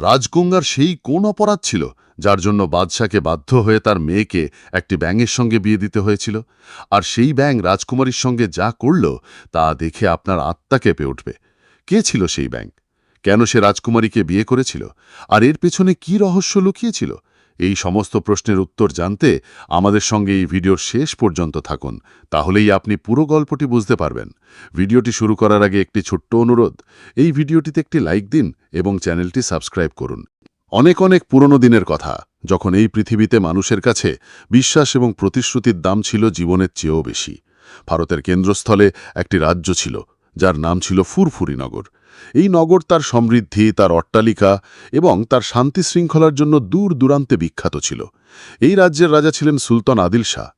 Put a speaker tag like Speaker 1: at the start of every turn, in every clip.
Speaker 1: রাজগঙ্গার সেই কোন অপরাধ ছিল যার জন্য বাদশাকে বাধ্য হয়ে তার মেয়েকে একটি ব্যাঙের সঙ্গে বিয়ে দিতে হয়েছিল? আর সেই ব্যাঙ রাজকুমারীর সঙ্গে যা করল তা দেখে আপনার আত্মা কেঁপে উঠবে। কে ছিল সেই ব্যাঙ? কেন সে রাজকুমারীকে বিয়ে করেছিল? আর এর পেছনে কি রহস্য লুকিয়েছিল? এই সমস্ত প্রশ্নের উত্তর জানতে আমাদের সঙ্গে এই ভিডিওর শেষ পর্যন্ত থাকুন, তাহলেই আপনি পুরো গল্পটি বুঝতে পারবেন। ভিডিওটি শুরু করার আগে একটি ছোট্ট অনুরোধ, এই ভিডিওটিতে একটি লাইক দিন এবং চ্যানেলটি সাবস্ক্রাইব করুন। অনেক অনেক পুরনো দিনের কথা, যখন এই পৃথিবীতে মানুষের কাছে বিশ্বাস এবং প্রতিশ্রুতির দাম ছিল জীবনের চেয়েও বেশি। ভারতের কেন্দ্রস্থলে একটি রাজ্য ছিল যার নাম ছিল ফুরফুরিনগর এই নগর তার সমৃদ্ধি, তার অট্টালিকা এবং তার শান্তি শৃঙ্খলার জন্য দূর দূরান্তে বিখ্যাত ছিল। এই রাজ্যের রাজা ছিলেন সুলতান আদিল শাহ।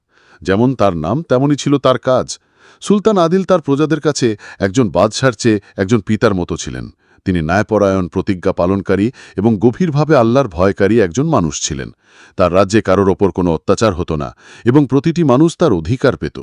Speaker 1: যেমন তার নাম, তেমনই ছিল তার কাজ। সুলতান আদিল তার প্রজাদের কাছে একজন বাদশার চেয়ে একজন পিতার মতো ছিলেন। তিনি ন্যায়পরায়ণ, প্রতিজ্ঞা পালনকারী এবং গভীরভাবে আল্লাহর ভয়কারী একজন মানুষ ছিলেন। তার রাজ্যে কারোর ওপর কোনো অত্যাচার হতো না এবং প্রতিটি মানুষ তার অধিকার পেত।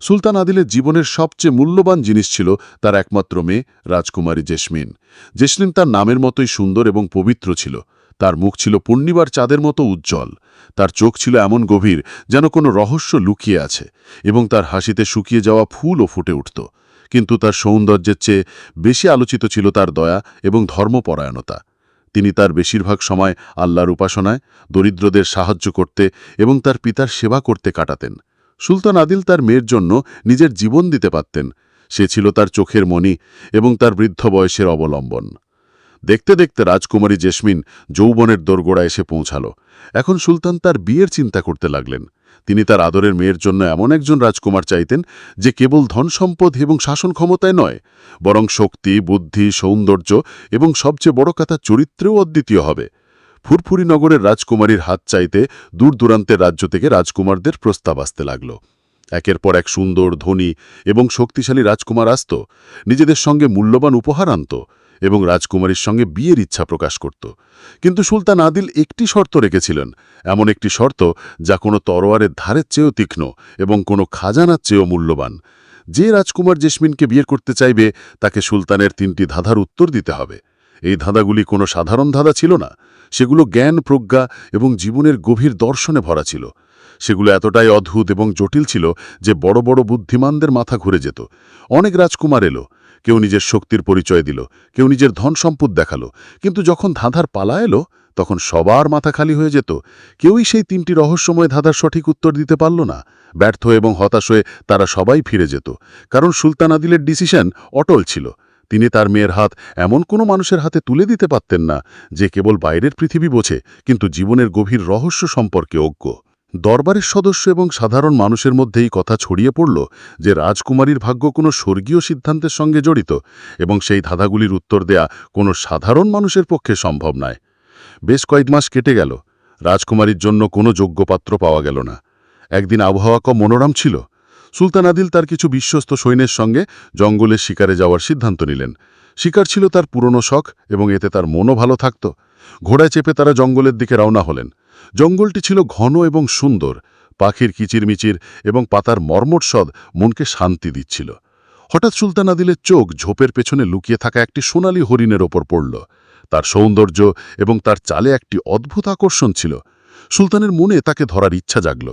Speaker 1: সুলতান আদিলের জীবনের সবচেয়ে মূল্যবান জিনিস ছিল তার একমাত্র মেয়ে, রাজকুমারী জেসমিন। জেসমিন তার নামের মতোই সুন্দর এবং পবিত্র ছিল। তার মুখ ছিল পূর্ণিবার চাঁদের মতো উজ্জ্বল। তার চোখ ছিল এমন গভীর যেন কোনো রহস্য লুকিয়ে আছে এবং তার হাসিতে শুকিয়ে যাওয়া ফুলও ফুটে উঠত। কিন্তু তার সৌন্দর্যের চেয়ে বেশি আলোচিত ছিল তার দয়া এবং ধর্মপরায়ণতা। তিনি তার বেশিরভাগ সময় আল্লাহর উপাসনায়, দরিদ্রদের সাহায্য করতে এবং তার পিতার সেবা করতে কাটাতেন। সুলতান আদিল তার মেয়ের জন্য নিজের জীবন দিতে পারতেন। সে ছিল তার চোখের মণি এবং তার বৃদ্ধ বয়সের অবলম্বন। দেখতে দেখতে রাজকুমারী জেসমিন যৌবনের দোরগোড়া এসে পৌঁছাল। এখন সুলতান তার বিয়ের চিন্তা করতে লাগলেন। তিনি তার আদরের মেয়ের জন্য এমন একজন রাজকুমার চাইতেন যে কেবল ধন সম্পদ এবং শাসন ক্ষমতায় নয়, বরং শক্তি, বুদ্ধি, সৌন্দর্য এবং সবচেয়ে বড় কথা চরিত্রেও অদ্বিতীয় হবে। ফুরফুরি নগরের রাজকুমারীর হাত চাইতে দূর দূরান্তের রাজ্য থেকে রাজকুমারদের প্রস্তাব আসতে লাগল। একের পর এক সুন্দর, ধনী এবং শক্তিশালী রাজকুমার আসত, নিজেদের সঙ্গে মূল্যবান উপহার আনত এবং রাজকুমারীর সঙ্গে বিয়ের ইচ্ছা প্রকাশ করত। কিন্তু সুলতান আদিল একটি শর্ত রেখেছিলেন, এমন একটি শর্ত যা কোনো তরোয়ারের ধারের চেয়েও তীক্ষ্ণ এবং কোনো খাজানার চেয়েও মূল্যবান। যে রাজকুমার জেসমিনকে বিয়ে করতে চাইবে, তাকে সুলতানের তিনটি ধাঁধার উত্তর দিতে হবে। এই ধাঁধাগুলি কোনো সাধারণ ধাঁধা ছিল না সেগুলো জ্ঞান, প্রজ্ঞা এবং জীবনের গভীর দর্শনে ভরা ছিল। সেগুলো এতটাই অদ্ভুত এবং জটিল ছিল যে বড় বড় বুদ্ধিমানদের মাথা ঘুরে যেত। অনেক রাজকুমার এলো। কেউ নিজের শক্তির পরিচয় দিল, কেউ নিজের ধন সম্পদ দেখাল। কিন্তু যখন ধাঁধার পালা এলো, তখন সবার মাথা খালি হয়ে যেত। কেউই সেই তিনটি রহস্যময় ধাঁধার সঠিক উত্তর দিতে পারল না। ব্যর্থ এবং হতাশ হয়ে তারা সবাই ফিরে যেত। কারণ সুলতান আদিলের ডিসিশন অটল ছিল। তিনি তার মেয়ের হাত এমন কোনো মানুষের হাতে তুলে দিতে পারতেন না যে কেবল বাইরের পৃথিবী বোঝে, কিন্তু জীবনের গভীর রহস্য সম্পর্কে অজ্ঞ। দরবারের সদস্য এবং সাধারণ মানুষের মধ্যেই কথা ছড়িয়ে পড়ল যে রাজকুমারীর ভাগ্য কোনো স্বর্গীয় সিদ্ধান্তের সঙ্গে জড়িত এবং সেই ধাঁধাগুলির উত্তর দেয়া কোনো সাধারণ মানুষের পক্ষে সম্ভব নয়। বেশ কয়েক মাস কেটে গেল। রাজকুমারীর জন্য কোনো যোগ্যপাত্র পাওয়া গেল না। একদিন আবহাওয়া কম মনোরম ছিল। সুলতান আদিল তার কিছু বিশ্বস্ত সৈন্যের সঙ্গে জঙ্গলের শিকারে যাওয়ার সিদ্ধান্ত নিলেন। শিকার ছিল তার পুরনো শখ এবং এতে তার মনও ভালো থাকত। ঘোড়ায় চেপে তারা জঙ্গলের দিকে রওনা হলেন। জঙ্গলটি ছিল ঘন এবং সুন্দর, পাখির কিচিরমিচির এবং পাতার মর্মটসদ মনকে শান্তি দিচ্ছিল। হঠাৎ সুলতান আদিলের চোখ ঝোপের পেছনে লুকিয়ে থাকা একটি সোনালি হরিণের ওপর পড়ল। তার সৌন্দর্য এবং তার চালে একটি অদ্ভুত আকর্ষণ ছিল। সুলতানের মনে তাকে ধরার ইচ্ছা জাগল।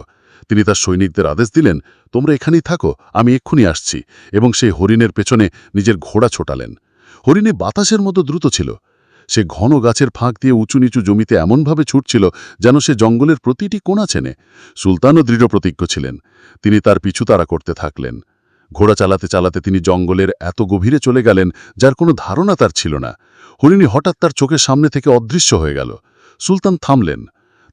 Speaker 1: তিনি তার সৈনিকদের আদেশ দিলেন, তোমরা এখানেই থাকো, আমি এক্ষুনি আসছি। এবং সেই হরিণের পেছনে নিজের ঘোড়া ছোটালেন। হরিণে বাতাসের মতো দ্রুত ছিল। সে ঘন গাছের ফাঁক দিয়ে উঁচু নিচু জমিতে এমনভাবে ছুটছিল যেন সে জঙ্গলের প্রতিটি কোণা চেনে। সুলতানও দৃঢ় প্রতিজ্ঞ ছিলেন। তিনি তার পিছু তারা করতে থাকলেন। ঘোড়া চালাতে চালাতে তিনি জঙ্গলের এত গভীরে চলে গেলেন, যার কোনো ধারণা তার ছিল না। হরিণী হঠাৎ তার চোখের সামনে থেকে অদৃশ্য হয়ে গেল। সুলতান থামলেন।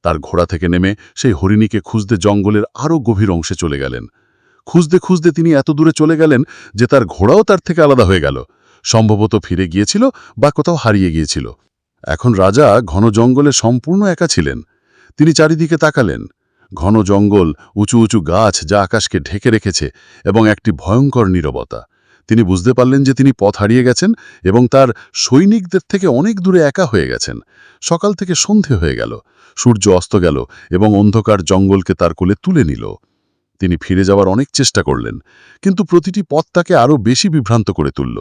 Speaker 1: তার ঘোড়া থেকে নেমে সেই হরিণীকে খুঁজতে জঙ্গলের আরও গভীর অংশে চলে গেলেন। খুঁজতে খুঁজতে তিনি এত দূরে চলে গেলেন যে তার ঘোড়াও তার থেকে আলাদা হয়ে গেল। সম্ভবত ফিরে গিয়েছিল বা কোথাও হারিয়ে গিয়েছিল। এখন রাজা ঘন জঙ্গলে সম্পূর্ণ একা ছিলেন। তিনি চারিদিকে তাকালেন। ঘন জঙ্গল, উঁচু উঁচু গাছ যা আকাশকে ঢেকে রেখেছে এবং একটি ভয়ঙ্কর নীরবতা। তিনি বুঝতে পারলেন যে তিনি পথ হারিয়ে গেছেন এবং তার সৈনিকদের থেকে অনেক দূরে একা হয়ে গেছেন। সকাল থেকে সন্ধে হয়ে গেল। সূর্য অস্ত গেল এবং অন্ধকার জঙ্গলকে তার কোলে তুলে নিল। তিনি ফিরে যাওয়ার অনেক চেষ্টা করলেন, কিন্তু প্রতিটি পথ তাকে আরও বেশি বিভ্রান্ত করে তুলল।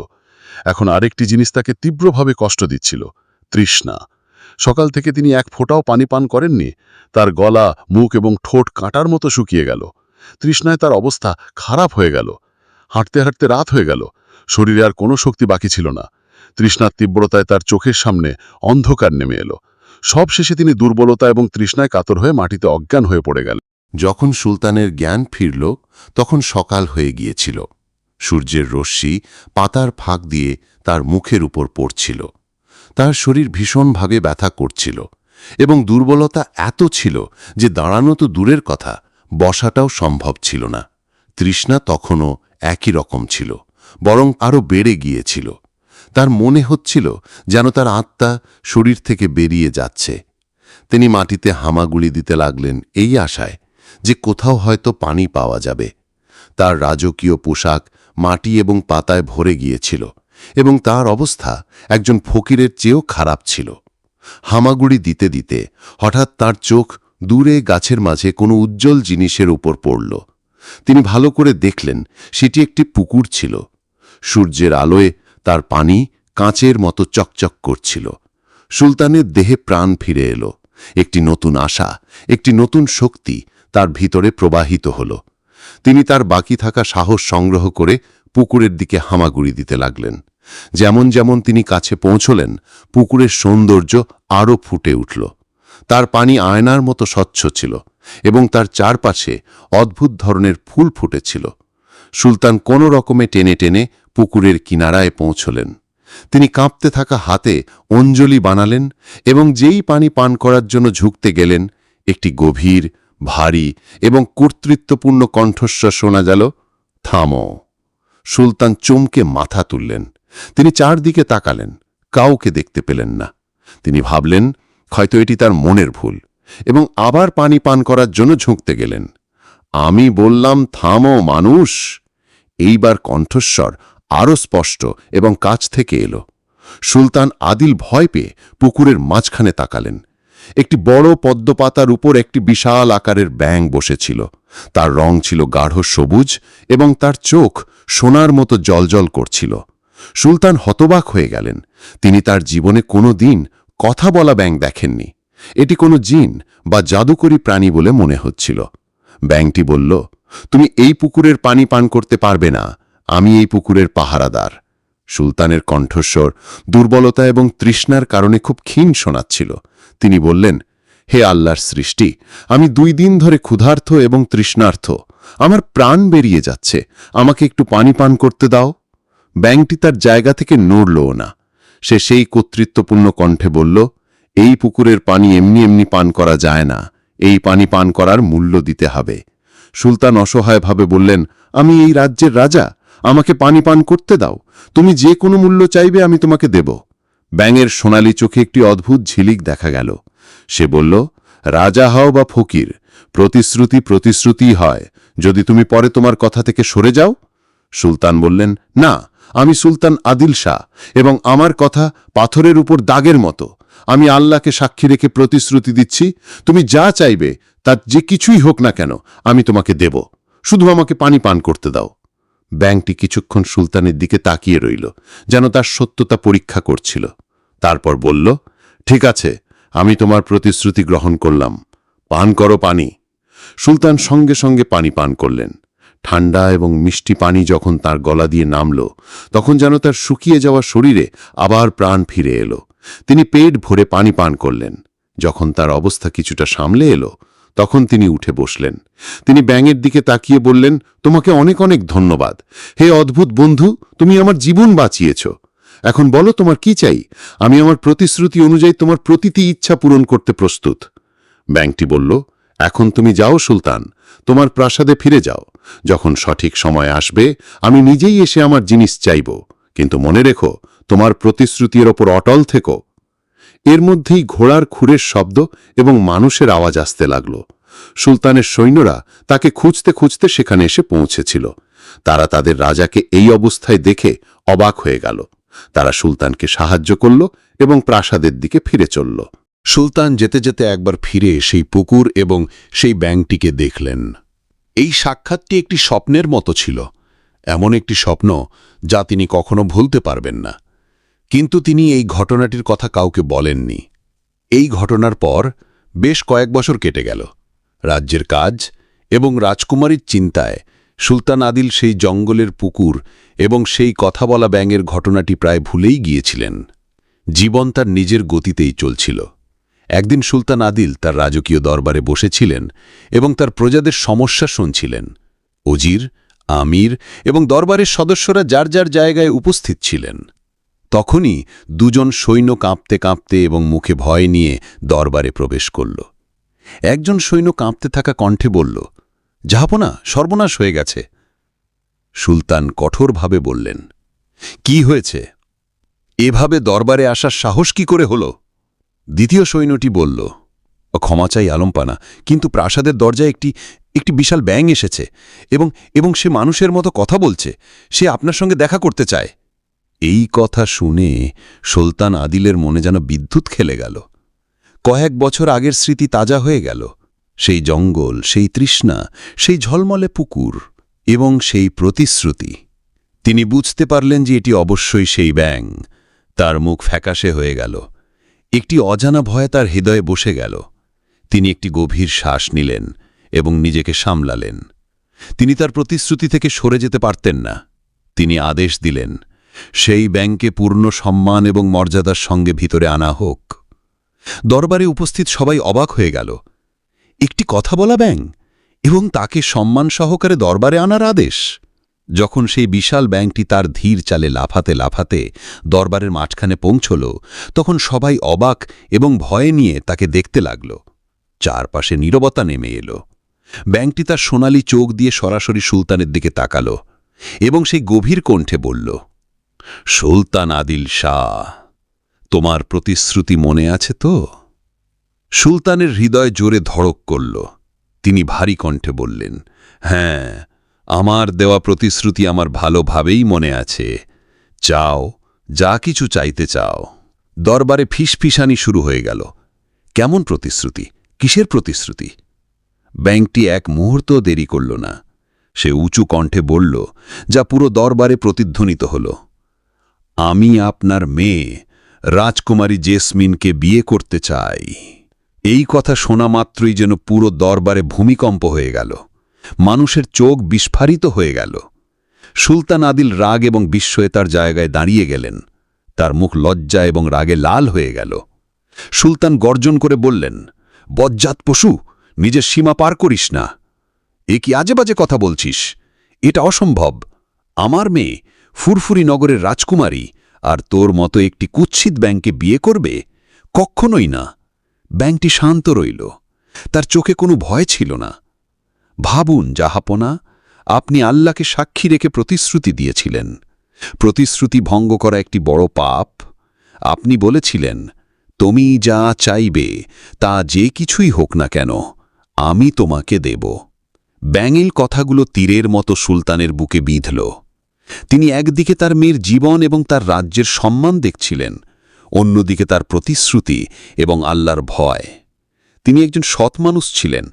Speaker 1: এখন আরেকটি জিনিস তাকে তীব্রভাবে কষ্ট দিচ্ছিল, তৃষ্ণা। সকাল থেকে তিনি এক ফোঁটাও পানি পান করেননি, তার গলা, মুখ এবং ঠোঁট কাঁটার মতো শুকিয়ে গেল। তৃষ্ণায় তার অবস্থা খারাপ হয়ে গেল। হাঁটতে হাঁটতে রাত হয়ে গেল। শরীরে আর কোনো শক্তি বাকি ছিল না। তৃষ্ণার তীব্রতায় তার চোখের সামনে অন্ধকার নেমে এলো। সব শেষে তিনি দুর্বলতা এবং তৃষ্ণায় কাতর হয়ে মাটিতে অজ্ঞান হয়ে পড়ে গেল
Speaker 2: যখন সুলতানের জ্ঞান ফিরল, তখন সকাল হয়ে গিয়েছিল। সূর্যের রশ্মি পাতার ফাঁক দিয়ে তার মুখের উপর পড়ছিল। তার শরীর ভীষণভাবে ব্যথা করছিল এবং দুর্বলতা এত ছিল যে দাঁড়ানো তো দূরের কথা, বসাটাও সম্ভব ছিল না। তৃষ্ণা তখনও একই রকম ছিল, বরং আরও বেড়ে গিয়েছিল। তার মনে হচ্ছিল যেন তার আত্মা শরীর থেকে বেরিয়ে যাচ্ছে। তিনি মাটিতে হামাগুড়ি দিতে লাগলেন এই আশায় যে কোথাও হয়তো পানি পাওয়া যাবে। তার রাজকীয় পোশাক মাটি এবং পাতায় ভরে গিয়েছিল এবং তার অবস্থা একজন ফকিরের চেয়েও খারাপ ছিল। হামাগুড়ি দিতে দিতে হঠাৎ তার চোখ দূরে গাছের মাঝে কোনো উজ্জ্বল জিনিসের উপর পড়ল। তিনি ভালো করে দেখলেন, সেটি একটি পুকুর ছিল। সূর্যের আলোয় তার পানি কাঁচের মতো চকচক করছিল। সুলতানের দেহে প্রাণ ফিরে এলো। একটি নতুন আশা, একটি নতুন শক্তি তার ভিতরে প্রবাহিত হল। তিনি তার বাকি থাকা সাহস সংগ্রহ করে পুকুরের দিকে হামাগুড়ি দিতে লাগলেন। যেমন যেমন তিনি কাছে পৌঁছলেন, পুকুরের সৌন্দর্য আরও ফুটে উঠল। তার পানি আয়নার মতো স্বচ্ছ ছিল। এবং তার চারপাশে অদ্ভুত ধরনের ফুল ফুটেছিল। সুলতান কোনো রকমে টেনে টেনে পুকুরের কিনারায় পৌঁছলেন। তিনি কাঁপতে থাকা হাতে অঞ্জলি বানালেন এবং যেই পানি পান করার জন্য ঝুঁকতে গেলেন, একটি গভীর, ভারী এবং কর্তৃত্বপূর্ণ কণ্ঠস্বর শোনা গেল, থামো। সুলতান চমকে মাথা তুললেন। তিনি চারদিকে তাকালেন, কাউকে দেখতে পেলেন না। তিনি ভাবলেন, হয়তো এটি তার মনের ভুল। এবং আবার পানি পান করার জন্য ঝুঁকতে গেলেন। আমি বললাম, থামো মানুষ। এইবার কণ্ঠস্বর আরও স্পষ্ট এবং কাছ থেকে এলো। সুলতান আদিল ভয় পেয়ে পুকুরের মাঝখানে তাকালেন। একটি বড় পদ্মপাতার উপর একটি বিশাল আকারের ব্যাং বসেছিল। তার রং ছিল গাঢ় সবুজ এবং তার চোখ সোনার মতো জলজল করছিল। সুলতান হতবাক হয়ে গেলেন। তিনি তার জীবনে কোনো দিন কথা বলা ব্যাং দেখেননি। এটি কোনো জিন বা জাদুকরী প্রাণী বলে মনে হচ্ছিল। ব্যাংটি বলল, তুমি এই পুকুরের পানি পান করতে পারবে না, আমি এই পুকুরের পাহারাদার। সুলতানের কণ্ঠস্বর দুর্বলতা এবং তৃষ্ণার কারণে খুব ক্ষীণ শোনাচ্ছিল। তিনি বললেন, হে আল্লাহর সৃষ্টি, আমি দুই দিন ধরে ক্ষুধার্থ এবং তৃষ্ণার্থ। আমার প্রাণ বেরিয়ে যাচ্ছে, আমাকে একটু পানি পান করতে দাও। ব্যাংকটি তার জায়গা থেকে নড়লও না। সে সেই কর্তৃত্বপূর্ণ কণ্ঠে বলল এই পুকুরের পানি এমনি এমনি পান করা যায় না। এই পানি পান করার মূল্য দিতে হবে। সুলতান অসহায়ভাবে বললেন, আমি এই রাজ্যের রাজা। আমাকে পানি পান করতে দাও। তুমি যে কোনো মূল্য চাইবে আমি তোমাকে দেব। ব্যাঙের সোনালি চোখে একটি অদ্ভুত ঝিলিক দেখা গেল। সে বলল, রাজা হও বা ফকির, প্রতিশ্রুতি প্রতিশ্রুতিই হয়। যদি তুমি পরে তোমার কথা থেকে সরে যাও? সুলতান বললেন, না, আমি সুলতান আদিল শাহ এবং আমার কথা পাথরের উপর দাগের মতো। আমি আল্লাহকে সাক্ষী রেখে প্রতিশ্রুতি দিচ্ছি, তুমি যা চাইবে, তার যে কিছুই হোক না কেন, আমি তোমাকে দেব। শুধু আমাকে পানি পান করতে দাও। ব্যাংকটি কিছুক্ষণ সুলতানের দিকে তাকিয়ে রইল, যেন তার সত্যতা পরীক্ষা করছিল। তারপর বলল, ঠিক আছে, আমি তোমার প্রতিশ্রুতি গ্রহণ করলাম। পান করো পানি। সুলতান সঙ্গে সঙ্গে পানি পান করলেন। ঠান্ডা এবং মিষ্টি পানি যখন তার গলা দিয়ে নামল, তখন যেন তার শুকিয়ে যাওয়া শরীরে আবার প্রাণ ফিরে এলো। তিনি পেট ভরে পানি পান করলেন। যখন তার অবস্থা কিছুটা সামলে এলো, তখন তিনি উঠে বসলেন। তিনি ব্যাঙের দিকে তাকিয়ে বললেন, তোমাকে অনেক অনেক ধন্যবাদ। হে অদ্ভুত বন্ধু, তুমি আমার জীবন বাঁচিয়েছ। এখন বলো তোমার কি চাই? আমি আমার প্রতিশ্রুতি অনুযায়ী তোমার প্রতিটি ইচ্ছা পূরণ করতে প্রস্তুত। ব্যাংকটি বলল, এখন তুমি যাও সুলতান, তোমার প্রাসাদে ফিরে যাও। যখন সঠিক সময় আসবে, আমি নিজেই এসে আমার জিনিস চাইব। কিন্তু মনে রেখো তোমার প্রতিশ্রুতির ওপর অটল থেকো। এর মধ্যেই ঘোড়ার খুরের শব্দ এবং মানুষের আওয়াজ আসতে লাগল। সুলতানের সৈন্যরা তাকে খুঁজতে খুঁজতে সেখানে এসে পৌঁছেছিল। তারা তাদের রাজাকে এই অবস্থায় দেখে অবাক হয়ে গেল। তারা সুলতানকে সাহায্য করল এবং প্রাসাদের দিকে ফিরে চলল।
Speaker 3: সুলতান যেতে যেতে একবার ফিরে সেই পুকুর এবং সেই ব্যাংকটিকে দেখলেন। এই সাক্ষাৎটি একটি স্বপ্নের মতো ছিল। এমন একটি স্বপ্ন যা তিনি কখনো ভুলতে পারবেন না। কিন্তু তিনি এই ঘটনাটির কথা কাউকে বলেননি। এই ঘটনার পর বেশ কয়েক বছর কেটে গেল। রাজ্যের কাজ এবং রাজকুমারীর চিন্তায় সুলতান আদিল সেই জঙ্গলের পুকুর এবং সেই কথা বলা ব্যাঙের ঘটনাটি প্রায় ভুলেই গিয়েছিলেন। জীবন তার নিজের গতিতেই চলছিল। একদিন সুলতান আদিল তার রাজকীয় দরবারে বসেছিলেন এবং তার প্রজাদের সমস্যা শুনছিলেন। অজির আমির এবং দরবারের সদস্যরা যার যার জায়গায় উপস্থিত ছিলেন। তখনই দুজন সৈন্য কাঁপতে কাঁপতে এবং মুখে ভয় নিয়ে দরবারে প্রবেশ করল। একজন সৈন্য কাঁপতে থাকা কণ্ঠে বলল, যাহাপনা, সর্বনাশ হয়ে গেছে। সুলতান কঠোরভাবে বললেন, কি হয়েছে? এভাবে দরবারে আসার সাহস কি করে হল? দ্বিতীয় সৈন্যটি বলল, ক্ষমা চাই আলম্পানা, কিন্তু প্রাসাদের দরজায় একটি একটি বিশাল ব্যাং এসেছে এবং এবং সে মানুষের মতো কথা বলছে। সে আপনার সঙ্গে দেখা করতে চায়। এই কথা শুনে সুলতান আদিলের মনে যেন বিদ্যুৎ খেলে গেল। কয়েক বছর আগের স্মৃতি তাজা হয়ে গেল। সেই জঙ্গল, সেই তৃষ্ণা, সেই ঝলমলে পুকুর এবং সেই প্রতিশ্রুতি। তিনি বুঝতে পারলেন যে এটি অবশ্যই সেই ব্যাং তার মুখ ফ্যাকাশে হয়ে গেল। একটি অজানা ভয় তার হৃদয়ে বসে গেল। তিনি একটি গভীর শ্বাস নিলেন এবং নিজেকে সামলালেন। তিনি তার প্রতিশ্রুতি থেকে সরে যেতে পারতেন না। তিনি আদেশ দিলেন সেই ব্যাংকে পূর্ণ সম্মান এবং মর্যাদার সঙ্গে ভিতরে আনা হোক। দরবারে উপস্থিত সবাই অবাক হয়ে গেল। একটি কথা বলা ব্যাং এবং তাকে সম্মান সহকারে দরবারে আনার আদেশ। যখন সেই বিশাল ব্যাংকটি তার ধীর চালে লাফাতে লাফাতে দরবারের মাঝখানে পৌঁছল, তখন সবাই অবাক এবং ভয়ে নিয়ে তাকে দেখতে লাগল। চারপাশে নীরবতা নেমে এলো। ব্যাংকটি তার সোনালি চোখ দিয়ে সরাসরি সুলতানের দিকে তাকালো এবং সেই গভীর কণ্ঠে বলল সুলতান আদিল শাহ, তোমার প্রতিশ্রুতি মনে আছে তো? সুলতানের হৃদয় জোরে ধড়ক করল। তিনি ভারী কণ্ঠে বললেন হ্যাঁ আমার দেওয়া প্রতিশ্রুতি আমার ভালোভাবেই মনে আছে। চাও, যা কিছু চাইতে চাও। দরবারে ফিসফিসানি শুরু হয়ে গেল। কেমন প্রতিশ্রুতি? কিসের প্রতিশ্রুতি? ব্যাংকটি এক মুহূর্ত দেরি করল না। সে উঁচু কণ্ঠে বলল, যা পুরো দরবারে প্রতিধ্বনিত হল। আমি আপনার মেয়ে, রাজকুমারী জেসমিনকে বিয়ে করতে চাই। এই কথা শোনা মাত্রই যেন পুরো দরবারে ভূমিকম্প হয়ে গেল। মানুষের চোখ বিস্ফারিত হয়ে গেল। সুলতান আদিল রাগ এবং বিস্ময়ে তার জায়গায় দাঁড়িয়ে গেলেন। তার মুখ লজ্জা এবং রাগে লাল হয়ে গেল। সুলতান গর্জন করে বললেন, বজ্জাত পশু, নিজের সীমা পার করিস না। এ কি আজে বাজে কথা বলছিস? এটা অসম্ভব। আমার মেয়ে ফুরফুরি নগরের রাজকুমারী আর তোর মতো একটি কুৎসিত ব্যাংকে বিয়ে করবে? কখনোই না। ব্যাংকটি শান্ত রইল। তার চোখে কোনো ভয় ছিল না। ভাবুন, জাহাপনা, আপনি আল্লাহকে সাক্ষী রেখে প্রতিশ্রুতি দিয়েছিলেন। প্রতিশ্রুতি ভঙ্গ করা একটি বড় পাপ। আপনি বলেছিলেন, তুমি যা চাইবে, তা যে কিছুই হোক না কেন, আমি তোমাকে দেব। ব্যাঙিল কথাগুলো তীরের মতো সুলতানের বুকে বিঁধল। তিনি একদিকে তার মেয়ের জীবন এবং তার রাজ্যের সম্মান দেখছিলেন, অন্যদিকে তার প্রতিশ্রুতি এবং আল্লাহর ভয়। তিনি একজন সৎ মানুষ ছিলেন,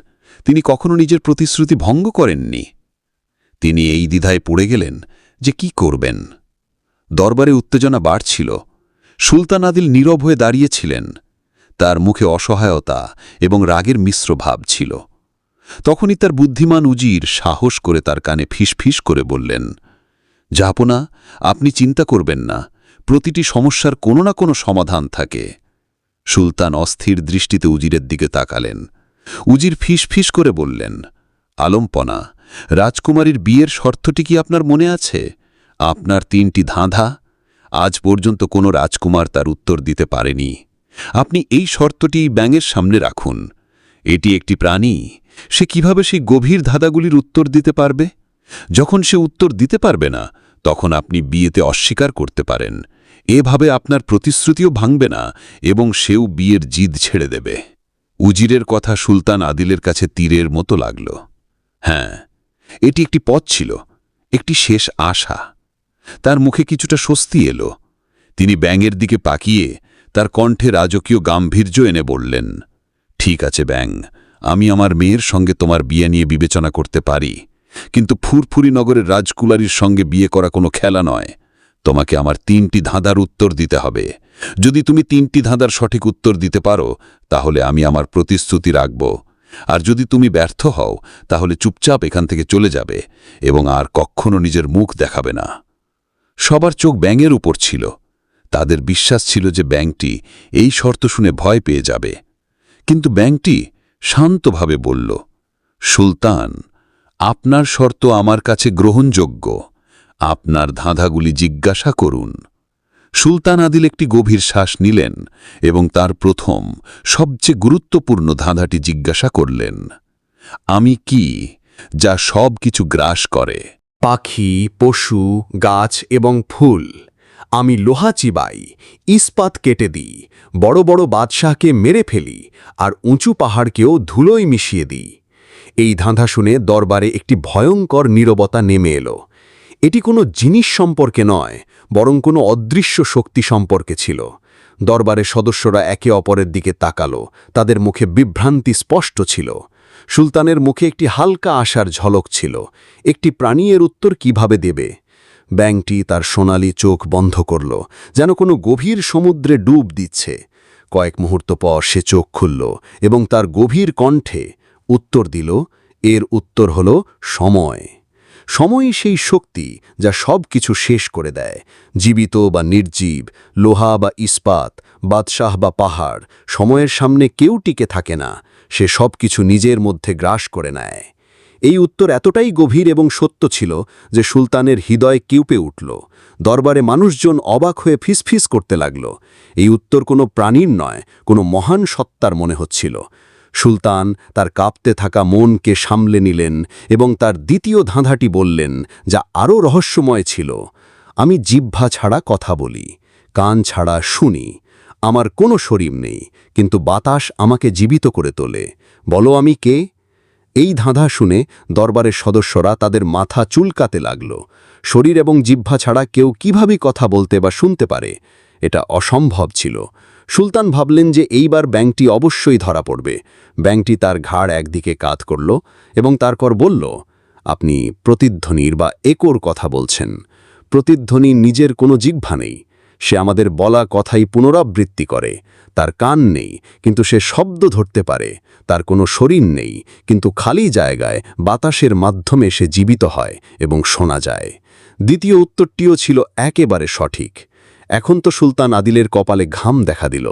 Speaker 3: তিনি কখনো নিজের প্রতিশ্রুতি ভঙ্গ করেননি। তিনি এই দ্বিধায় পড়ে গেলেন যে কি করবেন। দরবারে উত্তেজনা বাড়ছিল, সুলতান আদিল নীরব হয়ে দাঁড়িয়েছিলেন। তার মুখে অসহায়তা এবং রাগের মিশ্র ভাব ছিল। তখনই তার বুদ্ধিমান উজির সাহস করে তার কানে ফিসফিস করে বললেন জাপনা আপনি চিন্তা করবেন না, প্রতিটি সমস্যার কোনো না কোনো সমাধান থাকে। সুলতান অস্থির দৃষ্টিতে উজিরের দিকে তাকালেন। উজির ফিস করে বললেন, আলম্পনা, রাজকুমারীর বিয়ের শর্তটি কি আপনার মনে আছে? আপনার তিনটি ধাঁধা? আজ পর্যন্ত কোনো রাজকুমার তার উত্তর দিতে পারেনি। আপনি এই শর্তটি ব্যাঙের সামনে রাখুন। এটি একটি প্রাণী, সে কীভাবে সেই গভীর ধাঁধাগুলির উত্তর দিতে পারবে? যখন সে উত্তর দিতে পারবে না, তখন আপনি বিয়েতে অস্বীকার করতে পারেন। এভাবে আপনার প্রতিশ্রুতিও ভাঙবে না এবং সেও বিয়ের জিদ ছেড়ে দেবে। উজিরের কথা সুলতান আদিলের কাছে তীরের মতো লাগল। হ্যাঁ এটি একটি পথ ছিল, একটি শেষ আশা। তার মুখে কিছুটা স্বস্তি এলো। তিনি ব্যাঙের দিকে পাকিয়ে তার কণ্ঠে রাজকীয় গাম্ভীর্য এনে বললেন, ঠিক আছে ব্যাং আমি আমার মেয়ের সঙ্গে তোমার বিয়ে নিয়ে বিবেচনা করতে পারি। কিন্তু ফুরফুরি নগরের রাজকুলারির সঙ্গে বিয়ে করা কোনো খেলা নয়। তোমাকে আমার তিনটি ধাঁধার উত্তর দিতে হবে। যদি তুমি তিনটি ধাঁধার সঠিক উত্তর দিতে পারো, তাহলে আমি আমার প্রতিশ্রুতি রাখব। আর যদি তুমি ব্যর্থ হও, তাহলে চুপচাপ এখান থেকে চলে যাবে এবং আর কখনো নিজের মুখ দেখাবে না। সবার চোখ ব্যাঙের উপর ছিল। তাদের বিশ্বাস ছিল যে ব্যাংকটি এই শর্ত শুনে ভয় পেয়ে যাবে। কিন্তু ব্যাংকটি শান্তভাবে বলল, সুলতান আপনার শর্ত আমার কাছে গ্রহণযোগ্য। আপনার ধাঁধাগুলি জিজ্ঞাসা করুন। সুলতান আদিল একটি গভীর শ্বাস নিলেন এবং তার প্রথম, সবচেয়ে গুরুত্বপূর্ণ ধাঁধাটি জিজ্ঞাসা করলেন, আমি কি যা সব কিছু গ্রাস করে?
Speaker 4: পাখি, পশু, গাছ এবং ফুল। আমি লোহা চিবাই, ইস্পাত কেটে দিই, বড় বড় বাদশাহকে মেরে ফেলি, আর উঁচু পাহাড়কেও ধুলোয় মিশিয়ে দিই। এই ধাঁধা শুনে দরবারে একটি ভয়ঙ্কর নীরবতা নেমে এলো। এটি কোনো জিনিস সম্পর্কে নয়, বরং কোনো অদৃশ্য শক্তি সম্পর্কে ছিল। দরবারের সদস্যরা একে অপরের দিকে তাকালো, তাদের মুখে বিভ্রান্তি স্পষ্ট ছিল। সুলতানের মুখে একটি হালকা আশার ঝলক ছিল, একটি প্রাণী এর উত্তর কীভাবে দেবে? ব্যাংকটি তার সোনালি চোখ বন্ধ করল, যেন কোনো গভীর সমুদ্রে ডুব দিচ্ছে। কয়েক মুহূর্ত পর সে চোখ খুলল এবং তার গভীর কণ্ঠে উত্তর দিল, এর উত্তর হল সময়। সময়ই সেই শক্তি যা সব কিছু শেষ করে দেয়। জীবিত বা নির্জীব, লোহা বা ইস্পাত, বাদশাহ বা পাহাড়, সময়ের সামনে কেউ টিকে থাকে না, সে সব কিছু নিজের মধ্যে গ্রাস করে নেয়। এই উত্তর এতটাই গভীর এবং সত্য ছিল যে সুলতানের হৃদয় কিউপে উঠল। দরবারে মানুষজন অবাক হয়ে ফিসফিস করতে লাগল। এই উত্তর কোনো প্রাণীর নয়, কোনো মহান সত্তার মনে হচ্ছিল। সুলতান তার কাঁপতে থাকা মনকে সামলে নিলেন এবং তার দ্বিতীয় ধাঁধাটি বললেন, যা আরও রহস্যময় ছিল। আমি জিহ্বা ছাড়া কথা বলি, কান ছাড়া শুনি, আমার কোনো শরীর নেই, কিন্তু বাতাস আমাকে জীবিত করে তোলে। বলো আমি কে? এই ধাঁধা শুনে দরবারের সদস্যরা তাদের মাথা চুলকাতে লাগল। শরীর এবং জিহ্বা ছাড়া কেউ কীভাবে কথা বলতে বা শুনতে পারে? এটা অসম্ভব ছিল। সুলতান ভাবলেন যে এইবার ব্যাংকটি অবশ্যই ধরা পড়বে। ব্যাংকটি তার ঘাড় একদিকে কাত করল এবং তারপর বলল, আপনি প্রতিধ্বনির বা একোর কথা বলছেন। প্রতিধ্বনি নিজের কোনো জিহ্বা নেই। সে আমাদের বলা কথাই পুনরাবৃত্তি করে। তার কান নেই, কিন্তু সে শব্দ ধরতে পারে। তার কোনো শরীর নেই, কিন্তু খালি জায়গায় বাতাসের মাধ্যমে সে জীবিত হয় এবং শোনা যায়। দ্বিতীয় উত্তরটিও ছিল একেবারে সঠিক। এখন তো সুলতান আদিলের কপালে ঘাম দেখা দিল।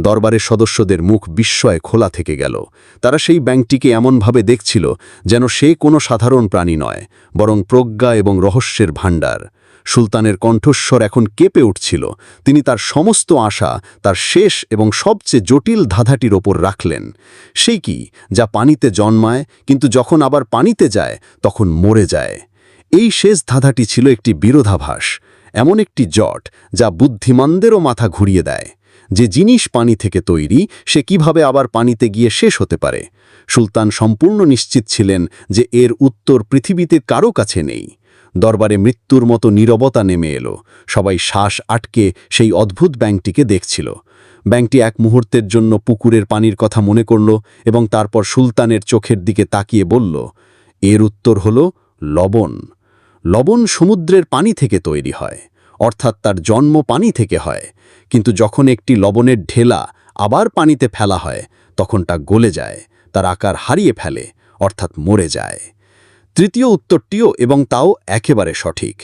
Speaker 4: দরবারের সদস্যদের মুখ বিস্ময়ে খোলা থেকে গেল। তারা সেই ব্যাংকটিকে এমনভাবে দেখছিল যেন সে কোনো সাধারণ প্রাণী নয়, বরং প্রজ্ঞা এবং রহস্যের ভাণ্ডার। সুলতানের কণ্ঠস্বর এখন কেঁপে উঠছিল। তিনি তার সমস্ত আশা, তার শেষ এবং সবচেয়ে জটিল ধাঁধাটির ওপর রাখলেন। সেই কি, যা পানিতে জন্মায়, কিন্তু যখন আবার পানিতে যায়, তখন মরে যায়। এই শেষ ধাঁধাটি ছিল একটি বিরোধাভাস। এমন একটি জট যা বুদ্ধিমানদেরও মাথা ঘুরিয়ে দেয়। যে জিনিস পানি থেকে তৈরি, সে কীভাবে আবার পানিতে গিয়ে শেষ হতে পারে? সুলতান সম্পূর্ণ নিশ্চিত ছিলেন যে এর উত্তর পৃথিবীতে কারও কাছে নেই। দরবারে মৃত্যুর মতো নীরবতা নেমে এলো। সবাই শ্বাস আটকে সেই অদ্ভুত ব্যাংকটিকে দেখছিল। ব্যাংকটি এক মুহূর্তের জন্য পুকুরের পানির কথা মনে করল এবং তারপর সুলতানের চোখের দিকে তাকিয়ে বলল, এর উত্তর হল লবণ। লবণ সমুদ্রের পানি থেকে তৈরি হয়, অর্থাৎ তার জন্ম পানি থেকে হয়, কিন্তু যখন একটি লবণের ঢেলা আবার পানিতে ফেলা হয়, তখন তা গলে যায়, তার আকার হারিয়ে ফেলে, অর্থাৎ মরে যায়। তৃতীয় উত্তরটিও এবং তাও একেবারে সঠিক।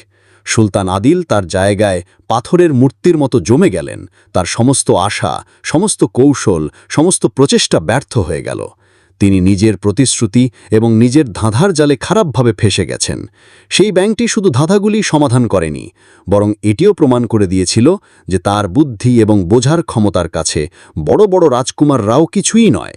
Speaker 4: সুলতান আদিল তার জায়গায় পাথরের মূর্তির মতো জমে গেলেন, তার সমস্ত আশা, সমস্ত কৌশল, সমস্ত প্রচেষ্টা ব্যর্থ হয়ে গেল। তিনি নিজের প্রতিশ্রুতি এবং নিজের ধাঁধার জালে খারাপভাবে ফেসে গেছেন। সেই ব্যাংকটি শুধু ধাঁধাগুলি সমাধান করেনি, বরং এটিও প্রমাণ করে দিয়েছিল যে তার বুদ্ধি এবং বোঝার ক্ষমতার কাছে বড় বড় রাজকুমার রাও কিছুই নয়।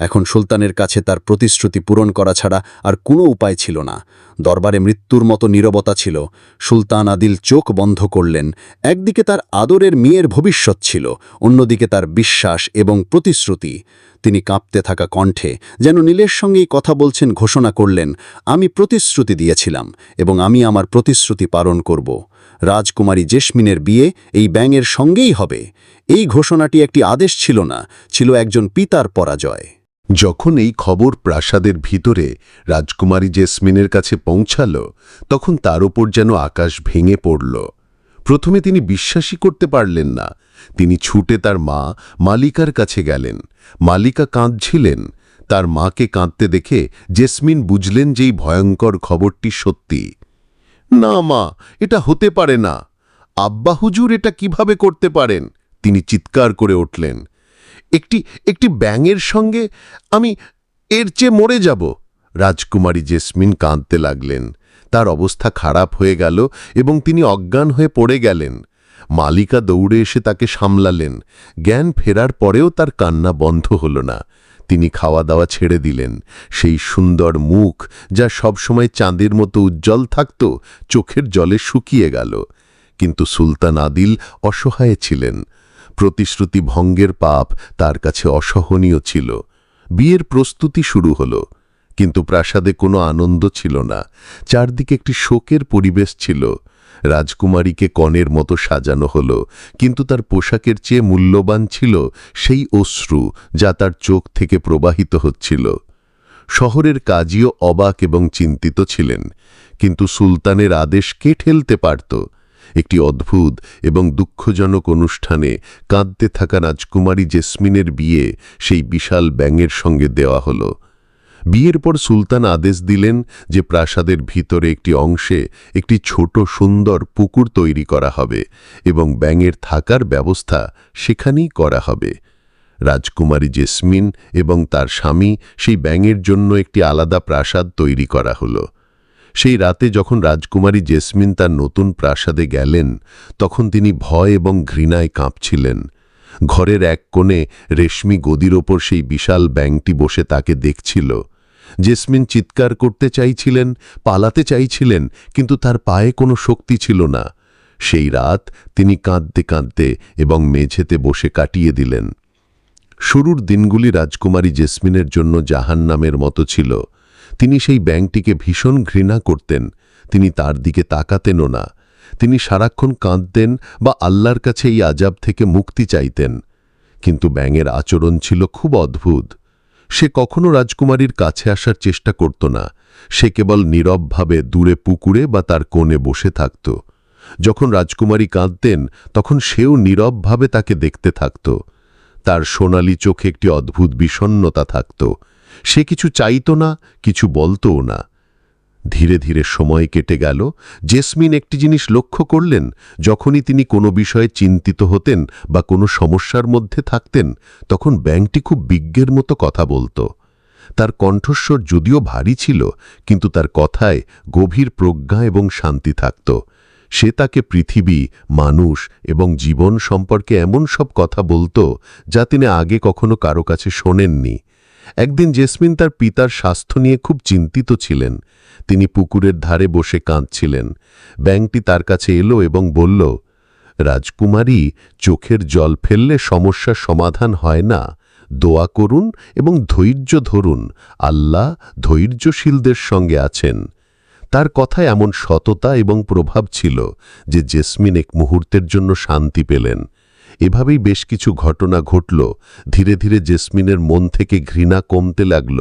Speaker 4: এখন সুলতানের কাছে তার প্রতিশ্রুতি পূরণ করা ছাড়া আর কোনো উপায় ছিল না। দরবারে মৃত্যুর মতো নীরবতা ছিল, সুলতান আদিল চোখ বন্ধ করলেন, একদিকে তার আদরের মেয়ের ভবিষ্যৎ ছিল, অন্যদিকে তার বিশ্বাস এবং প্রতিশ্রুতি। তিনি কাঁপতে থাকা কণ্ঠে যেন নীলের সঙ্গেই কথা বলছেন, ঘোষণা করলেন, আমি প্রতিশ্রুতি দিয়েছিলাম এবং আমি আমার প্রতিশ্রুতি পালন করব। রাজকুমারী জেসমিনের বিয়ে এই ব্যাঙের সঙ্গেই হবে। এই ঘোষণাটি একটি আদেশ ছিল না, ছিল একজন পিতার পরাজয়।
Speaker 5: যখন এই খবর প্রাসাদের ভিতরে রাজকুমারী জেসমিনের কাছে পৌঁছাল, তখন তার ওপর যেন আকাশ ভেঙে পড়ল। প্রথমে তিনি বিশ্বাসই করতে পারলেন না। তিনি ছুটে তার মা মালিকার কাছে গেলেন। মালিকা কাঁদছিলেন। তার মাকে কাঁদতে দেখে জেসমিন বুঝলেন যে এই ভয়ঙ্কর খবরটি সত্যি। না মা, এটা হতে পারে না। আব্বা হুজুর এটা কীভাবে করতে পারেন? তিনি চিৎকার করে উঠলেন। একটি একটি ব্যাঙের সঙ্গে আমি এর চেয়ে মরে যাব। রাজকুমারী জেসমিন কাঁদতে লাগলেন। তার অবস্থা খারাপ হয়ে গেল এবং তিনি অজ্ঞান হয়ে পড়ে গেলেন। মালিকা দৌড়ে এসে তাকে সামলালেন। জ্ঞান ফেরার পরেও তার কান্না বন্ধ হল না। তিনি খাওয়া দাওয়া ছেড়ে দিলেন। সেই সুন্দর মুখ, যা সবসময় চাঁদের মতো উজ্জ্বল থাকত, চোখের জলে শুকিয়ে গেল। কিন্তু সুলতান আদিল অসহায় ছিলেন। প্রতিশ্রুতি ভঙ্গের পাপ তার কাছে অসহনীয় ছিল। বিয়ের প্রস্তুতি শুরু হল। কিন্তু প্রাসাদে কোনো আনন্দ ছিল না। চারদিকে একটি শোকের পরিবেশ ছিল। রাজকুমারীকে কনের মতো সাজানো হল, কিন্তু তার পোশাকের চেয়ে মূল্যবান ছিল সেই অশ্রু যা তার চোখ থেকে প্রবাহিত হচ্ছিল। শহরের কাজীও অবাক এবং চিন্তিত ছিলেন, কিন্তু সুলতানের আদেশ কে ঠেলতে পারত? একটি অদ্ভুত এবং দুঃখজনক অনুষ্ঠানে কাঁদতে থাকা রাজকুমারী জেসমিনের বিয়ে সেই বিশাল ব্যাঙের সঙ্গে দেওয়া হল। বিয়ের পর সুলতান আদেশ দিলেন যে প্রাসাদের ভিতরে একটি অংশে একটি ছোট সুন্দর পুকুর তৈরি করা হবে এবং ব্যাঙের থাকার ব্যবস্থা সেখানেই করা হবে। রাজকুমারী জেসমিন এবং তার স্বামী সেই ব্যাঙের জন্য একটি আলাদা প্রাসাদ তৈরি করা হলো। সেই রাতে যখন রাজকুমারী জেসমিন তার নতুন প্রাসাদে গেলেন, তখন তিনি ভয় এবং ঘৃণায় কাঁপছিলেন। ঘরের এক কোণে রেশমি গদির ওপর সেই বিশাল ব্যাংকটি বসে তাকে দেখছিল। জেসমিন চিৎকার করতে চাইছিলেন, পালাতে চাইছিলেন, কিন্তু তার পায়ে কোনো শক্তি ছিল না। সেই রাত তিনি কাঁদতে কাঁদতে এবং মেঝেতে বসে কাটিয়ে দিলেন। শুরুর দিনগুলি রাজকুমারী জেসমিনের জন্য জাহান্নামের মতো ছিল। তিনি সেই ব্যাংকটিকে ভীষণ ঘৃণা করতেন। তিনি তার দিকে তাকাতেনও না। তিনি সারাক্ষণ কাঁদতেন বা আল্লাহর কাছে এই আজাব থেকে মুক্তি চাইতেন। কিন্তু ব্যাঙের আচরণ ছিল খুব অদ্ভুত। সে কখনো রাজকুমারীর কাছে আসার চেষ্টা করত না। সে কেবল নীরবভাবে দূরে পুকুরে বা তার কোণে বসে থাকত। যখন রাজকুমারী কাঁদতেন, তখন সেও নীরবভাবে তাকে দেখতে থাকত। তার সোনালি চোখে একটি অদ্ভুত বিষণ্নতা থাকত। সে কিছু চাইত না, কিছু বলতও না। ধীরে ধীরে সময় কেটে গেল। জেসমিন একটি জিনিস লক্ষ্য করলেন, যখনই তিনি কোনো বিষয়ে চিন্তিত হতেন বা কোনো সমস্যার মধ্যে থাকতেন, তখন ব্যাংকটি খুব বিজ্ঞের মতো কথা বলতো। তার কণ্ঠস্বর যদিও ভারী ছিল, কিন্তু তার কথায় গভীর প্রজ্ঞা এবং শান্তি থাকত। সে তাকে পৃথিবী, মানুষ এবং জীবন সম্পর্কে এমন সব কথা বলতো, যা তিনি আগে কখনো কারও কাছে শোনেননি। একদিন জেসমিন তার পিতার স্বাস্থ্য নিয়ে খুব চিন্তিত ছিলেন। তিনি পুকুরের ধারে বসে কাঁদছিলেন। ব্যাংকটি তার কাছে এলো এবং বলল, রাজকুমারী, চোখের জল ফেললে সমস্যার সমাধান হয় না। দোয়া করুন এবং ধৈর্য ধরুন। আল্লাহ ধৈর্যশীলদের সঙ্গে আছেন। তার কথায় এমন সততা এবং প্রভাব ছিল যে জেসমিন এক মুহূর্তের জন্য শান্তি পেলেন। এভাবেই বেশ কিছু ঘটনা ঘটল। ধীরে ধীরে জেসমিনের মন থেকে ঘৃণা কমতে লাগল।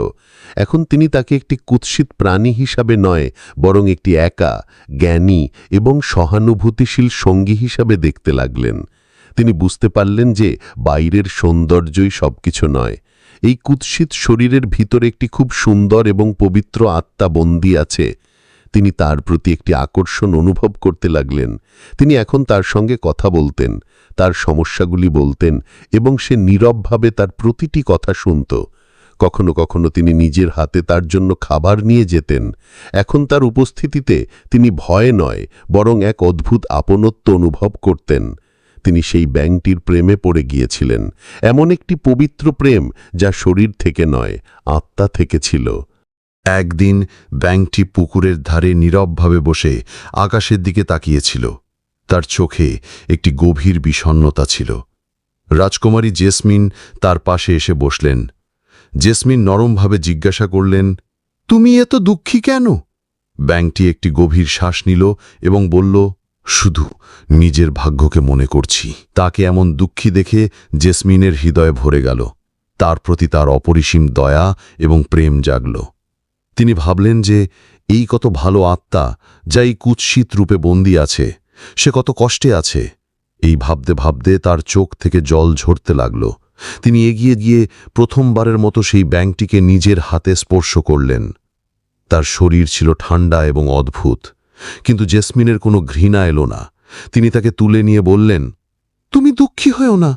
Speaker 5: এখন তিনি তাকে একটি কুৎসিত প্রাণী হিসাবে নয়, বরং একটি একা, জ্ঞানী এবং সহানুভূতিশীল সঙ্গী হিসাবে দেখতে লাগলেন। তিনি বুঝতে পারলেন যে বাইরের সৌন্দর্যই সবকিছু নয়। এই কুৎসিত শরীরের ভিতরে একটি খুব সুন্দর এবং পবিত্র আত্মা বন্দী আছে। তিনি তার প্রতি একটি আকর্ষণ অনুভব করতে লাগলেন। তিনি এখন তার সঙ্গে কথা বলতেন, তার সমস্যাগুলি বলতেন এবং সে নীরবভাবে তার প্রতিটি কথা শুনত। কখনো কখনো তিনি নিজের হাতে তার জন্য খাবার নিয়ে যেতেন। এখন তার উপস্থিতিতে তিনি ভয় নয়, বরং এক অদ্ভুত আপনত্ব অনুভব করতেন। তিনি সেই ব্যাংকটির প্রেমে পড়ে গিয়েছিলেন। এমন একটি পবিত্র প্রেম যা শরীর থেকে নয়, আত্মা থেকে ছিল।
Speaker 3: একদিন ব্যাংকটি পুকুরের ধারে নীরবভাবে বসে আকাশের দিকে তাকিয়েছিল। তার চোখে একটি গভীর বিষণ্নতা ছিল। রাজকুমারী জেসমিন তার পাশে এসে বসলেন। জেসমিন নরমভাবে জিজ্ঞাসা করলেন, তুমি এত দুঃখী কেন? ব্যাংকটি একটি গভীর শ্বাস নিল এবং বলল, শুধু নিজের ভাগ্যকে মনে করছি। তাকে এমন দুঃখী দেখে জেসমিনের হৃদয়ে ভরে গেল। তার প্রতি তার অপরিসীম দয়া এবং প্রেম জাগল। তিনি ভাবলেন যে এই কত ভালো আত্মা যা এই কুৎসিত রূপে বন্দী আছে, সে কত কষ্টে আছে।
Speaker 4: এই ভাবতে ভাবতে তার চোখ থেকে জল ঝরতে লাগল। তিনি এগিয়ে গিয়ে প্রথমবারের মতো সেই ব্যাংকটিকে নিজের হাতে স্পর্শ করলেন। তার শরীর ছিল ঠান্ডা এবং অদ্ভুত, কিন্তু জেসমিনের কোনো ঘৃণা এলো না। তিনি তাকে তুলে নিয়ে বললেন, তুমি দুঃখী হয়েও না,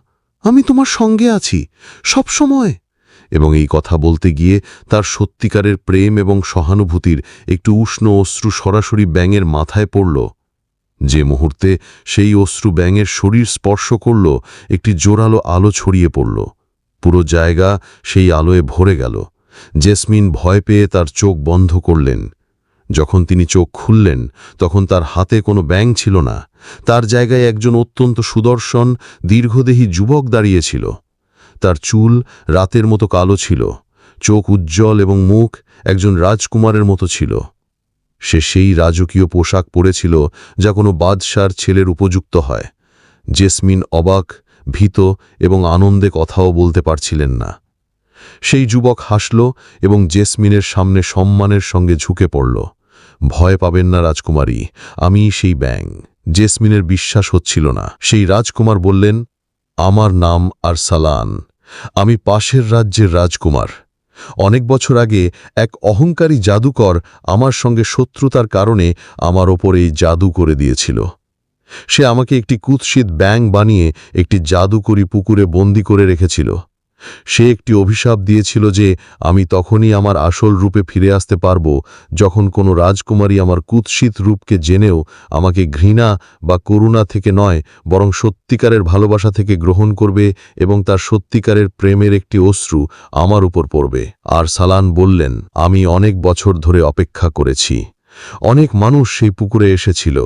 Speaker 4: আমি তোমার সঙ্গে আছি সব সময় এবং এই কথা বলতে গিয়ে তার সত্যিকারের প্রেম এবং সহানুভূতির একটু উষ্ণ অশ্রু সরাসরি ব্যাঙের মাথায় পড়ল। যে মুহূর্তে সেই অশ্রু ব্যাঙের শরীর স্পর্শ করল, একটি জোরালো আলো ছড়িয়ে পড়ল। পুরো জায়গা সেই আলোয় ভরে গেল। জেসমিন ভয় পেয়ে তার চোখ বন্ধ করলেন। যখন তিনি চোখ খুললেন, তখন তার হাতে কোনো ব্যাং ছিল না। তার জায়গায় একজন অত্যন্ত সুদর্শন, দীর্ঘদেহী যুবক দাঁড়িয়েছিল তার চুল রাতের মতো কালো ছিল, চোখ উজ্জ্বল এবং মুখ একজন রাজকুমারের মতো ছিল। সে সেই রাজকীয় পোশাক পরেছিল যা কোনো বাদশার ছেলের উপযুক্ত হয়। জেসমিন অবাক, ভীত এবং আনন্দে কথাও বলতে পারছিলেন না। সেই যুবক হাসল এবং জেসমিনের সামনে সম্মানের সঙ্গে ঝুঁকে পড়ল। ভয় পাবেন না রাজকুমারী, আমি সেই ব্যাং জেসমিনের বিশ্বাস হচ্ছিল না। সেই রাজকুমার বললেন, আমার নাম আর সালান আমি পাশের রাজ্যের রাজকুমার। অনেক বছর আগে এক অহংকারী জাদুকর আমার সঙ্গে শত্রুতার কারণে আমার ওপর এই জাদু করে দিয়েছিল। সে আমাকে একটি কুৎসিত ব্যাং বানিয়ে একটি জাদুকরি পুকুরে বন্দি করে রেখেছিল। সে একটি অভিশাপ দিয়েছিল যে আমি তখনই আমার আসল রূপে ফিরে আসতে পারব যখন কোনো রাজকুমারী আমার কুৎসিত রূপকে জেনেও আমাকে ঘৃণা বা করুণা থেকে নয়, বরং সত্যিকারের ভালোবাসা থেকে গ্রহণ করবে এবং তার সত্যিকারের প্রেমের একটি অশ্রু আমার উপর পড়বে। আর সালান বললেন, আমি অনেক বছর ধরে অপেক্ষা করেছি। অনেক মানুষ সেই পুকুরে এসেছিল,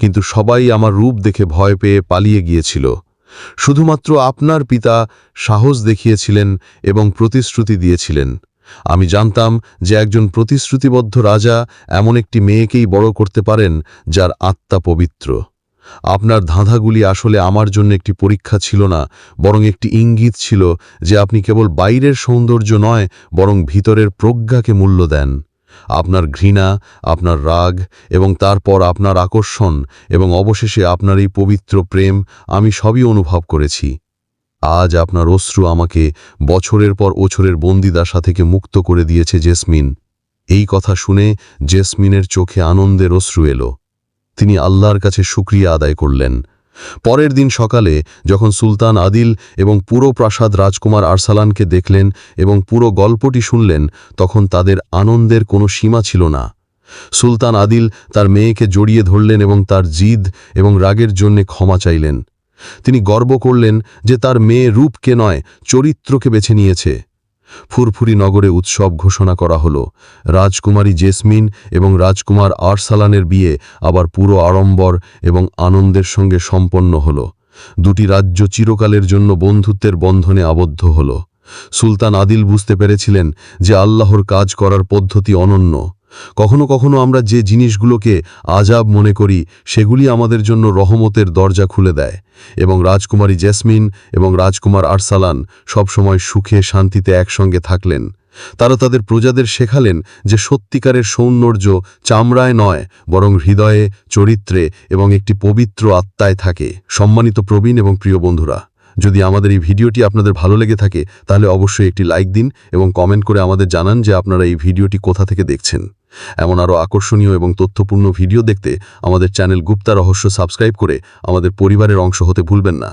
Speaker 4: কিন্তু সবাই আমার রূপ দেখে ভয় পেয়ে পালিয়ে গিয়েছিল। শুধুমাত্র আপনার পিতা সাহস দেখিয়েছিলেন এবং প্রতিশ্রুতি দিয়েছিলেন। আমি জানতাম যে একজন প্রতিশ্রুতিবদ্ধ রাজা এমন একটি মেয়েকেই বড় করতে পারেন যার আত্মা পবিত্র। আপনার ধাঁধাগুলি আসলে আমার জন্য একটি পরীক্ষা ছিল না, বরং একটি ইঙ্গিত ছিল যে আপনি কেবল বাইরের সৌন্দর্য নয়, বরং ভিতরের প্রজ্ঞাকে মূল্য দেন। আপনার ঘৃণা, আপনার রাগ এবং তারপর আপনার আকর্ষণ এবং অবশেষে আপনার এই পবিত্র প্রেম আমি সবই অনুভব করেছি। আজ আপনার অশ্রু আমাকে বছরের পর ওছরের বন্দিদাসা থেকে মুক্ত করে দিয়েছে জেসমিন। এই কথা শুনে জেসমিনের চোখে আনন্দের অশ্রু এলো। তিনি আল্লাহর কাছে শুক্রিয়া আদায় করলেন। পরের দিন সকালে যখন সুলতান আদিল এবং পুরো প্রাসাদ রাজকুমার আরসালানকে দেখলেন এবং পুরো গল্পটি শুনলেন, তখন তাদের আনন্দের কোনো সীমা ছিল না। সুলতান আদিল তার মেয়েকে জড়িয়ে ধরলেন এবং তার জিদ এবং রাগের জন্যে ক্ষমা চাইলেন। তিনি গর্ব করলেন যে তার মেয়ে রূপকে নয়, চরিত্রকে বেছে নিয়েছে। ফুরফুরি নগরে উৎসব ঘোষণা করা হল। রাজকুমারী জেসমিন এবং রাজকুমার আরসালানের বিয়ে আবার পুরো আড়ম্বর এবং আনন্দের সঙ্গে সম্পন্ন হল। দুটি রাজ্য চিরকালের জন্য বন্ধুত্বের বন্ধনে আবদ্ধ হল। সুলতান আদিল বুঝতে পেরেছিলেন যে আল্লাহর কাজ করার পদ্ধতি অনন্য। কখনো কখনো আমরা যে জিনিসগুলোকে আজাব মনে করি, সেগুলি আমাদের জন্য রহমতের দরজা খুলে দেয় এবং রাজকুমারী জেসমিন এবং রাজকুমার আরসালান সবসময় সুখে শান্তিতে একসঙ্গে থাকলেন। তারা তাদের প্রজাদের শেখালেন যে সত্যিকারের সৌন্দর্য চামড়ায় নয়, বরং হৃদয়ে, চরিত্রে এবং একটি পবিত্র আত্মায় থাকে। সম্মানিত প্রবীণ এবং প্রিয় বন্ধুরা যদি আমাদের এই ভিডিওটি আপনাদের ভালো লেগে থাকে, তাহলে অবশ্যই একটি লাইক দিন এবং কমেন্ট করে আমাদের জানান যে আপনারা এই ভিডিওটি কোথা থেকে দেখছেন। এমন আরও আকর্ষণীয় এবং তথ্যপূর্ণ ভিডিও দেখতে আমাদের চ্যানেল গুপ্তা রহস্য সাবস্ক্রাইব করে আমাদের পরিবারের অংশ হতে ভুলবেন না।